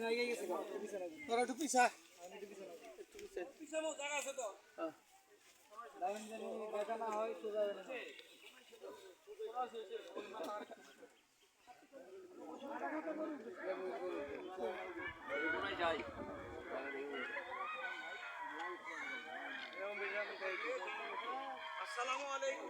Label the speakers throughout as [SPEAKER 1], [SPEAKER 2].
[SPEAKER 1] তোরা একটু
[SPEAKER 2] আসসালামু আলাইকুম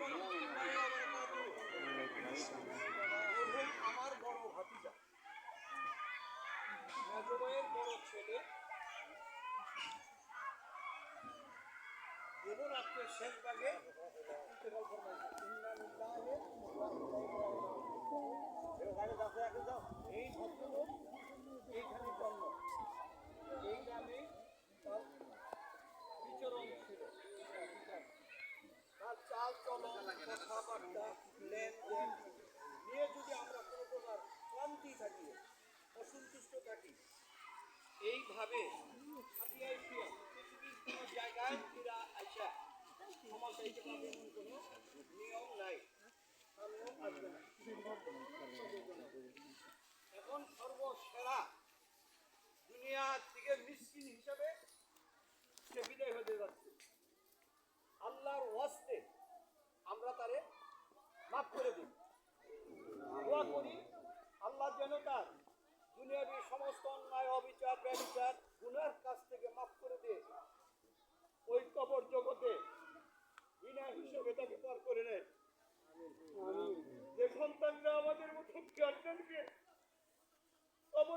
[SPEAKER 2] বিচরণ ছিল। তার চাল চলন কথাবার্তা, লেনদেন, নিয়ে যদি আমরা কোনো প্রকার ক্লান্তি থাকি, অসন্তুষ্ট থাকি, এইভাবে পৃথিবীর কোনো জায়গায় এখন সর্বসেরা দুনিয়া থেকে মিসকিন হিসাবে সে বিদায় হতে যাচ্ছে। আল্লাহর ওয়াস্তে আমরা তারে মাফ করে দিই। দোয়া করি, আল্লাহ যেন তার দুনিয়াবি সমস্ত অন্যায়, অবিচার, ব্যবচার, গুনার কাছ থেকে মাফ করে দিয়ে। ওই কবর জগতে বিনা হিসেবে তাকে পার করে নেয় যে সন্তানরা আমাদের মতো গার্জেনকে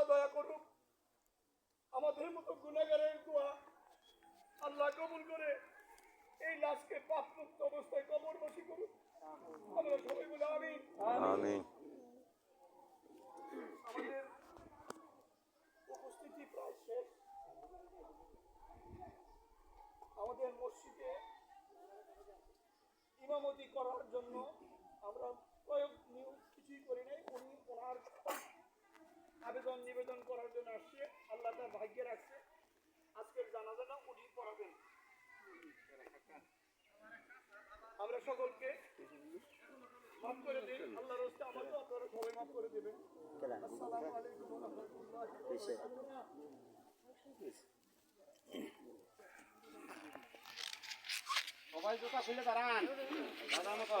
[SPEAKER 2] উপরাল্লাহ দয়া করুক। আমাদের মতো গুণাগারের দোয়া আল্লাহ কবুল করে এই লাশকে পাপ মুক্ত অবস্থায় কবর বসি করুন আমরা সবাই বলে আমি
[SPEAKER 3] আমিন।
[SPEAKER 2] আমাদের উপস্থিতি প্রায় শেষ। আমাদের মসজিদে ইমামতি করার জন্য আমরা প্রয়োগ নিয়োগ কিছুই করি নাই। উনি ওনার আবেদন নিবেদন করার জন্য আসছে আল্লাহ তার ভাগ্যে রাখছে আজকের জানাজাটা উনি পড়াবেন। আমরা সকলকে মাফ করে দিই আল্লাহর রাস্তে আমাকেও আপনারা সবাই মাফ করে দেবেন। আসসালামু
[SPEAKER 1] জুতা খুলে দাঁড়ান। দাদা মতো।